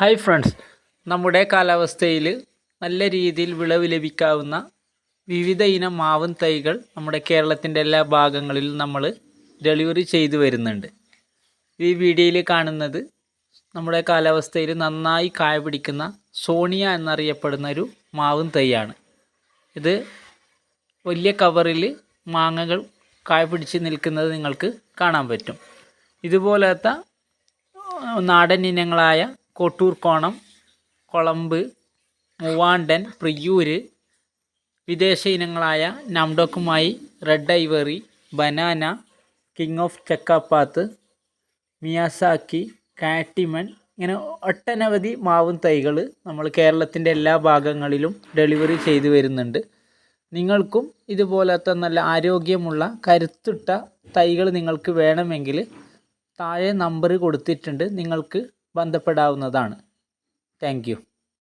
Hi friends. നമ്മുടെ കാലാവസ്ഥയിൽ നല്ല രീതിയിൽ വിളവ് ലഭിക്കാവുന്ന വിവിധ ഇനം മാവും തൈകൾ നമ്മുടെ കേരളത്തിന്റെ എല്ലാ ഭാഗങ്ങളിലും നമ്മൾ ഡെലിവറി ചെയ്തു വരുന്നുണ്ട്. ഈ വീഡിയോയിൽ കാണുന്നത് നമ്മുടെ കാലാവസ്ഥയിൽ നന്നായി കായ പിടിക്കുന്ന സോണിയ എന്നറിയപ്പെടുന്ന ഒരു മാവും തൈയാണ്. ഇത് വലിയ കവറിൽ മാങ്ങകൾ കായ പിടിച്ച് നിൽക്കുന്നത് നിങ്ങൾക്ക് കാണാൻ പറ്റും. ഇതുപോലത്തെ നാടൻ ഇനങ്ങളായ കോട്ടൂർ കോണം കൊളമ്പ് മൂവാണ്ടൻ പ്രിയൂര് വിദേശ ഇനങ്ങളായ നംഡോക്കുമായി red ivory banana king of ചക്കാപ്പാത്ത് Miyazaki കാറ്റിമൺ ഇങ്ങനെ ഒട്ടനവധി മാവും തൈകൾ നമ്മൾ കേരളത്തിന്റെ എല്ലാ ഭാഗങ്ങളിലും ഡെലിവറി ചെയ്തു വരുന്നുണ്ട്. നിങ്ങൾക്കും ഇതുപോലത്തെ നല്ല ആരോഗ്യമുള്ള കരുത്തുറ്റ തൈകൾ നിങ്ങൾക്ക് വേണമെങ്കിൽ താഴെ നമ്പർ കൊടുത്തിട്ടുണ്ട്. നിങ്ങൾക്ക് ബന്ധപ്പെടാവുന്നതാണ്. താങ്ക്